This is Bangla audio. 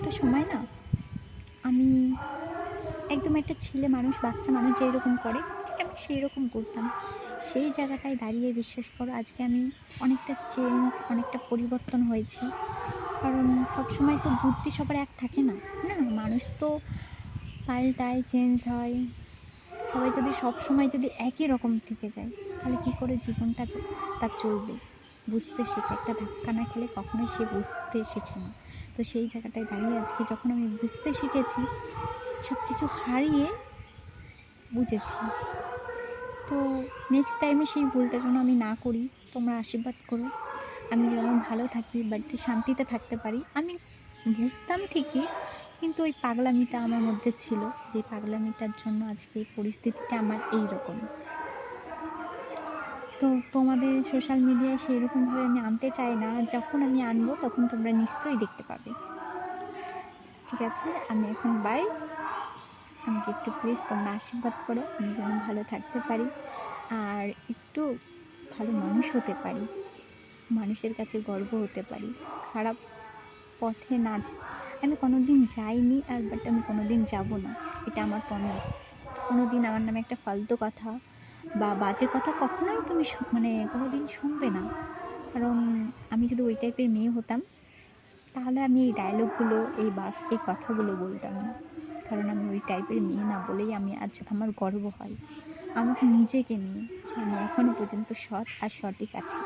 একটা সময় না আমি একদম একটা ছেলে মানুষ, বাচ্চা মানুষ যেরকম করে, ঠিক আমি সেই রকম করতাম। সেই জায়গাটায় দাঁড়িয়ে বিশ্বাস করো, আজকে আমি অনেকটা চেঞ্জ অনেকটা পরিবর্তন হয়েছি। কারণ সবসময় তো বুদ্ধি সবার এক থাকে না না? মানুষ তো পাল্টায় চেঞ্জ হয়। সবাই যদি সব সময় যদি একই রকম থেকে যায়, তাহলে কী করে জীবনটা তার চলবে? বুঝতে শেখে, একটা ধাক্কা না খেলে কখনোই সে বুঝতে শেখে না। তো সেই জায়গাটায় দাঁড়িয়ে আজকে যখন আমি বুঝতে শিখেছি সব কিছু হারিয়ে বুঝেছি। তো নেক্সট টাইমে সেই ভুলটা যেন আমি না করি, তোমরা আশীর্বাদ করো। আমি যেমন ভালো থাকি বাট শান্তিতে থাকতে পারি। আমি বুঝতাম ঠিকই, কিন্তু ওই পাগলামিটা আমার মধ্যে ছিল যে পাগলামিটার জন্য আজকে এই পরিস্থিতিটা আমার এই রকম তো তোমাদের সোশ্যাল মিডিয়ায় সেই রকমভাবে আমি আনতে চাই না। যখন আমি আনব তখন তোমরা নিশ্চয়ই দেখতে পাবে। ঠিক আছে, আমি এখন বাই আমাকে একটু প্লিজ তোমরা আশীর্বাদ করো, আমি যেন ভালো থাকতে পারি আর একটু ভালো মানুষ হতে পারি, মানুষের কাছে গর্ব হতে পারি। খারাপ পথে না আমি কোনো দিন যাইনি আর বাট আমি কোনো দিন যাব না, এটা আমার প্রমিস কোনো দিন আমার নামে একটা ফালতু কথা বা বাজে কথা কখনোই তুমি মানে কোনো দিন শুনবে না। কারণ আমি যদি ওই টাইপের মেয়ে হতাম, তাহলে আমি এই ডায়লগগুলো এই বাস, এই কথাগুলো বলতাম না। কারণ আমি ওই টাইপের মেয়ে না বলেই আমি আজ আমার গর্ব হয়। আমাকে নিজেকে নিয়ে যে আমি এখনও পর্যন্ত সৎ আর সঠিক আছি।